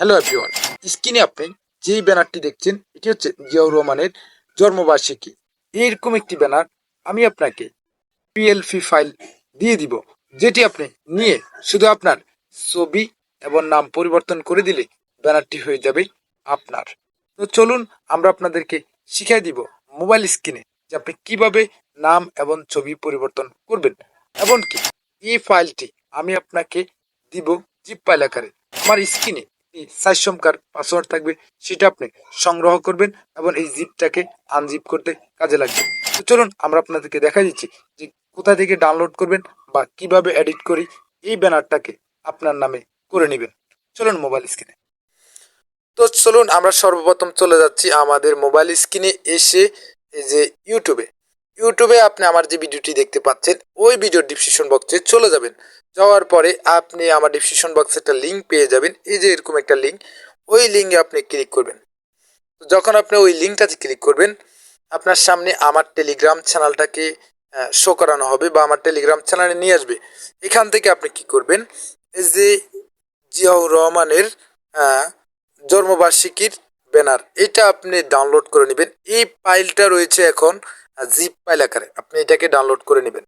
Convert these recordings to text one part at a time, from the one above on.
Hello everyone স্ক্রিনে আপনি যেই ব্যানারটি দেখছেন, এটি হচ্ছে জিয়াউর রহমানের জন্মবার্ষিকী। এইরকম একটি ব্যানার আমি আপনাকে পিএলপি ফাইল দিয়ে দিব, যেটি আপনি নিয়ে শুধু আপনার ছবি এবং নাম পরিবর্তন করে দিলে ব্যানারটি হয়ে যাবে আপনার। তো চলুন আমরা আপনাদেরকে শিখিয়ে দিব মোবাইল স্ক্রিনে যে আপনি কীভাবে নাম এবং ছবি পরিবর্তন করবেন। এমনকি এই ফাইলটি আমি আপনাকে দিব জিপ ফাইল আকারে। আমার স্ক্রিনে সাইজ সংখ্যার পাসওয়ার্ড থাকবে, সেটা আপনি সংগ্রহ করবেন এবং এই জিপটাকে আনজিপ করতে কাজে লাগবে। তো চলুন আমরা আপনাদেরকে দেখা দিচ্ছি যে কোথা থেকে ডাউনলোড করবেন বা কীভাবে এডিট করি, এই ব্যানারটাকে আপনার নামে করে নেবেন। চলুন মোবাইল স্ক্রিনে তো চলুন আমরা সর্বপ্রথম চলে যাচ্ছি আমাদের মোবাইল স্ক্রিনে এসে এই যে ইউটিউবে ইউটিউবে আপনি আমার যে ভিডিওটি দেখতে পাচ্ছেন, ওই ভিডিওর ডিসক্রিপশন বক্সে চলে যাবেন। যাওয়ার পরে আপনি আমার ডিসক্রিপশন বক্সে একটা লিঙ্ক পেয়ে যাবেন। এই যে এরকম একটা লিঙ্ক ওই লিঙ্কে আপনি ক্লিক করবেন। যখন আপনি ওই লিঙ্কটাতে ক্লিক করবেন, আপনার সামনে আমার টেলিগ্রাম চ্যানেলটাকে শো করানো হবে বা আমার টেলিগ্রাম চ্যানেলে নিয়ে আসবে। এখান থেকে আপনি কি করবেন? এই যে জিয়াউর রহমানের জন্মবার্ষিকীর ব্যানার এটা আপনি ডাউনলোড করে নেবেন। এই ফাইলটা রয়েছে এখন জিপ ফাইল আকারে। আপনি এটাকে ডাউনলোড করে নেবেন।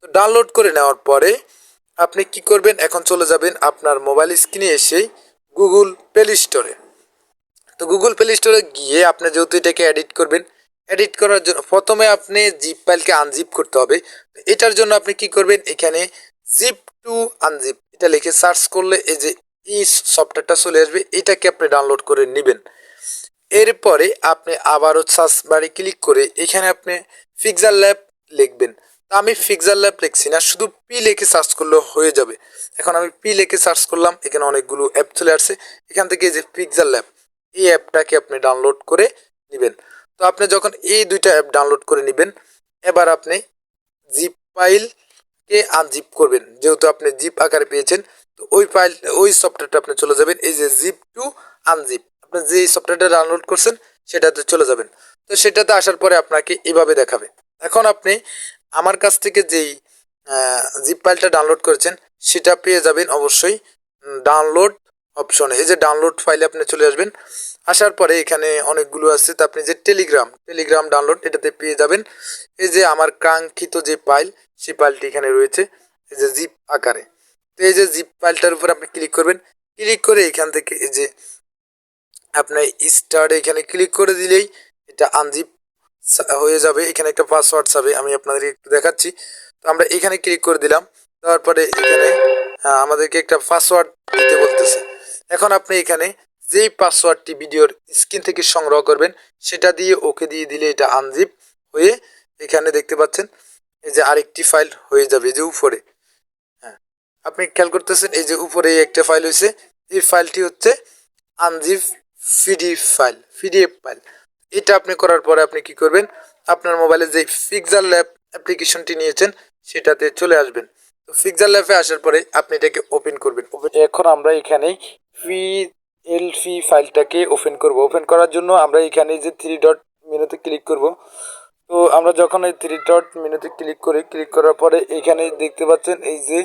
তো ডাউনলোড করে নেওয়ার পরে আপনি কি করবেন? এখন চলে যাবেন আপনার মোবাইল স্ক্রিনে এসেই গুগল প্লে স্টোরে তো গুগল প্লে স্টোরে গিয়ে আপনি যেহেতু এটাকে এডিট করবেন এডিট করার জন্য প্রথমে আপনি জিপ ফাইলকে আনজিপ করতে হবে। এটার জন্য আপনি কি করবেন? এখানে জিপ টু আনজিপ এটা লিখে সার্চ করলে এই যে এই সফটওয়্যারটা চলে আসবে, এটাকে আপনি ডাউনলোড করে নেবেন। এরপরে আপনি আবারও সার্চ বারে ক্লিক করে এখানে আপনি ফিক্সার ল্যাব লিখবেন। তা আমি ফিক্সার ল্যাব লিখছি না, শুধু পি লিখে সার্চ করলে হয়ে যাবে। এখন আমি পি লিখে সার্চ করলাম, এখানে অনেকগুলো অ্যাপ চলে আসছে। এখান থেকে যে পিক্সেল ল্যাব এই অ্যাপটাকে আপনি ডাউনলোড করে নেবেন। তো আপনি যখন এই দুইটা অ্যাপ ডাউনলোড করে নেবেন, এবার আপনি জিপ ফাইলকে আনজিপ করবেন। যেহেতু আপনি জিপ আকারে পেয়েছেন, তো ওই ফাইল ওই সফটওয়্যারটা আপনি চলে যাবেন। এই যে জিপ টু আনজিপ আপনি যে সফটওয়্যারটা ডাউনলোড করছেন, সেটাতে চলে যাবেন। তো সেটাতে আসার পরে আপনাকে এভাবে দেখাবে। এখন আপনি আমার কাছ থেকে যেই জিপ ফাইলটা ডাউনলোড করেছেন, সেটা পেয়ে যাবেন অবশ্যই ডাউনলোড অপশনে এই যে ডাউনলোড ফাইলে আপনি চলে আসবেন, আসার পরে এখানে অনেকগুলো আছে। তো আপনি যে টেলিগ্রাম টেলিগ্রাম ডাউনলোড এটাতে পেয়ে যাবেন। এই যে আমার কাঙ্ক্ষিত যে ফাইল সেই ফাইলটি এখানে রয়েছে, এই যে জিপ আকারে। তো এই যে জিপ ফাইলটার উপর আপনি ক্লিক করবেন। ক্লিক করে এখান থেকে এই যে আপনার স্টার্ট এখানে ক্লিক করে দিলেই এটা আনজিপ হয়ে যাবে। এখানে একটা পাসওয়ার্ড যাবে আমি আপনাদের একটু দেখাচ্ছি। তো আমরা এখানে ক্লিক করে দিলাম তারপরে এখানে আমাদেরকে একটা পাসওয়ার্ড দিতে বলতেছে। এখন আপনি এখানে যেই পাসওয়ার্ডটি ভিডিওর স্ক্রিন থেকে সংগ্রহ করবেন, সেটা দিয়ে ওকে দিয়ে দিলে এটা আনজিপ হয়ে এখানে দেখতে পাচ্ছেন, এই যে আরেকটি ফাইল হয়ে যাবে যে উপরে। হ্যাঁ আপনি খেয়াল করতেছেন, এই যে উপরে একটা ফাইল হয়েছে এই ফাইলটি হচ্ছে unzip PDF file PDF file. এটা আপনি করার পরে আপনি কি করবেন? আপনার মোবাইলে যে ফিক্সার ল্যাব অ্যাপ্লিকেশনটি নিয়েছেন, সেটাতে চলে আসবেন। তো ফিক্সার ল্যাবে আসার পরে আপনি এটাকে ওপেন করবেন। এখন আমরা এখানে ফি ফাইলটাকে ওপেন করব। ওপেন করার জন্য আমরা এখানে যে থ্রি ডট মেনুতে ক্লিক করব। তো আমরা যখন এই থ্রি ডট মেনুতে ক্লিক করি ক্লিক করার পরে এখানে দেখতে পাচ্ছেন এই যে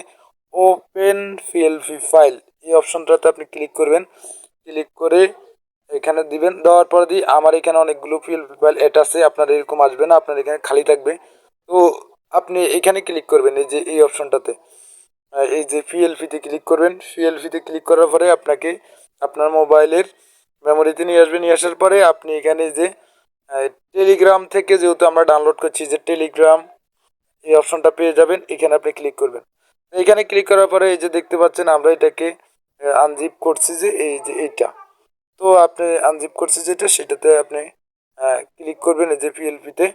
ওপেন পিএলপি ফাইল এই অপশনটাতে আপনি ক্লিক করবেন। ক্লিক করে এখানে দিবেন, দেওয়ার পরে দিয়ে আমার এখানে অনেকগুলো পিএলপি ফাইল এড আছে, আপনার এরকম আসবে না, আপনার এখানে খালি থাকবে। তো আপনি এখানে ক্লিক করবেন, এই যে, এই অপশনটাতে এই যে পিএলপিতে ক্লিক করবেন পিএলপিতে ক্লিক করার পরে আপনাকে আপনার মোবাইলের মেমোরিতে নিয়ে আসবে, নিয়ে আসার পরে আপনি এখানে যে টেলিগ্রাম থেকে যেহেতু আমরা ডাউনলোড করছি, যে টেলিগ্রাম এই অপশনটা পেয়ে যাবেন, এখানে আপনি ক্লিক করবেন। এখানে ক্লিক করার পরে এই যে দেখতে পাচ্ছেন, আমরা এটাকে আনজিপ করছি যে, এই যে, এইটা। তো আপনি আনজিপ করছে যেটা, সেটাতে আপনি ক্লিক করবেন এই যে পিএলপিতে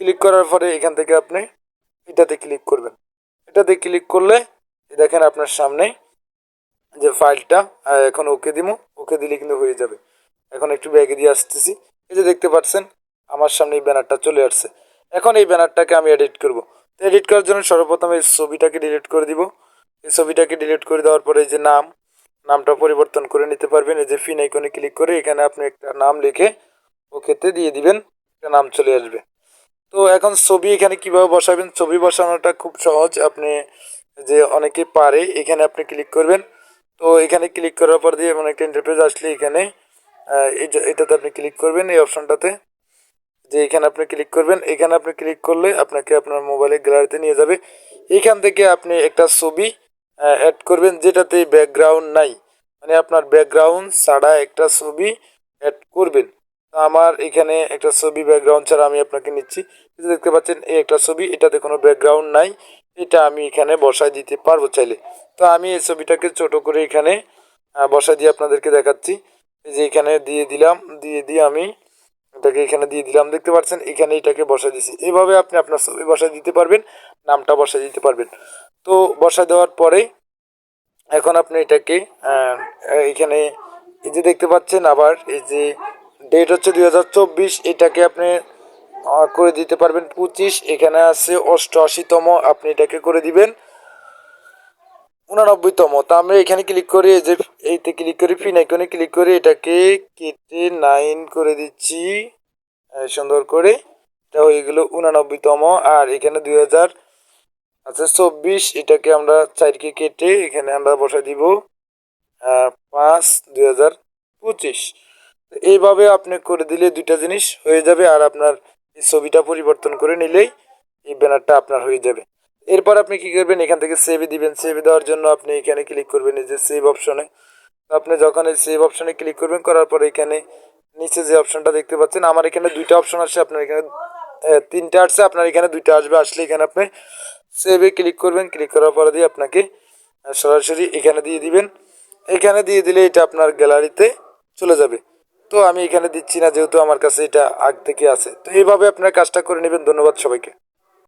ক্লিক করার পরে এখান থেকে আপনি এটাতে ক্লিক করবেন। এটাতে ক্লিক করলে দেখেন আপনার সামনে যে ফাইলটা এখন ওকে দিব ওকে দিলে কিন্তু হয়ে যাবে। এখন একটু ব্যাগে দিয়ে আসতেছি। এই যে দেখতে পাচ্ছেন, আমার সামনে এই ব্যানারটা চলে আসছে। এখন এই ব্যানারটাকে আমি এডিট করব। তো এডিট করার জন্য সর্বপ্রথম এই ছবিটাকে ডিলিট করে দিব। এই ছবিটাকে ডিলিট করে দেওয়ার পরে যে নাম নামটা পরিবর্তন করে নিতে পারবেন। এই যে ফিন আইকনে ক্লিক করে এখানে আপনি একটা নাম লিখে ওকেতে দিয়ে দিবেন, একটা নাম চলে আসবে। তো এখন ছবি এখানে কীভাবে বসাবেন? ছবি বসানোটা খুব সহজ। আপনি যে অনেকে পারে, এখানে আপনি ক্লিক করবেন। তো এখানে ক্লিক করার পর দিয়ে এমন একটা ইন্টারফেস আসলে এখানে এটাতে আপনি ক্লিক করবেন, এই অপশনটাতে। যে এখানে আপনি ক্লিক করবেন, এখানে আপনি ক্লিক করলে আপনাকে আপনার মোবাইলের গ্যালারিতে নিয়ে যাবে। এখান থেকে আপনি একটা ছবি অ্যাড করবেন, যেটাতে ব্যাকগ্রাউন্ড নাই। মানে আপনার ব্যাকগ্রাউন্ড ছাড়া একটা ছবি অ্যাড করবেন। তো আমার এখানে একটা ছবি ব্যাকগ্রাউন্ড ছাড়া আমি আপনাকে নিচ্ছি। দেখতে পাচ্ছেন, এই একটা ছবি, এটাতে কোনো ব্যাকগ্রাউন্ড নাই। এটা আমি এখানে বসায় দিতে পারব চাইলে। তো আমি এই ছবিটাকে ছোট করে এখানে বসায় দিয়ে আপনাদেরকে দেখাচ্ছি। এই যে এখানে দিয়ে দিলাম, দিয়ে দিয়ে আমি এটাকে এখানে দিয়ে দিলাম। দেখতে পাচ্ছেন, এখানে এটাকে বসায় দিছি এভাবে আপনি আপনার ছবি বসায় দিতে পারবেন, নামটা বসায় দিতে পারবেন। তো বসায় দেওয়ার পরে এখন আপনি এটাকে এখানে এই যে দেখতে পাচ্ছেন আবার, এই যে ডেট হচ্ছে দুই হাজার চব্বিশ, এটাকে আপনি করে দিতে পারবেন পঁচিশ, এখানে আছে অষ্টআশিতম, আপনি এটাকে করে দিবেন উনানব্বইতম। তা আমরা এখানে ক্লিক করে, এই যে এইতে ক্লিক করে ফিন আইকনে ক্লিক করে এটাকে কেটে নাইন করে দিচ্ছি সুন্দর করে। এটা হয়ে গেল উনানব্বইতম, আর এখানে দুই হাজার আচ্ছা চব্বিশ, এটাকে আমরা চারকে কেটে এখানে আমরা বসাই দিব পাঁচ, দুই হাজার পঁচিশ। এইভাবে আপনি করে দিলে দুইটা জিনিস হয়ে যাবে, আর আপনার এই ছবিটা পরিবর্তন করে নিলেই এই ব্যানারটা আপনার হয়ে যাবে। এরপর আপনি কি করবেন? এখান থেকে সেভে দিবেন। সেভে দেওয়ার জন্য আপনি এখানে ক্লিক করবেন এই যে সেভ অপশনে আপনি যখন এই সেভ অপশনে ক্লিক করবেন, করার পর এখানে নিচে যে অপশনটা দেখতে পাচ্ছেন, আমার এখানে দুইটা অপশন আসছে আপনার এখানে তিনটা আসছে, আপনার এখানে দুইটা আসবে, আসলে এখানে আপনি সেভে ক্লিক করবেন ক্লিক করার পরে দিয়ে আপনাকে সরাসরি এখানে দিয়ে দিবেন। এখানে দিয়ে দিলে এটা আপনার গ্যালারিতে চলে যাবে। তো আমি এখানে দিচ্ছি না, যেহেতু আমার কাছে এটা আগ থেকে আছে। তো এইভাবে আপনার কাজটা করে নেবেন। ধন্যবাদ সবাইকে।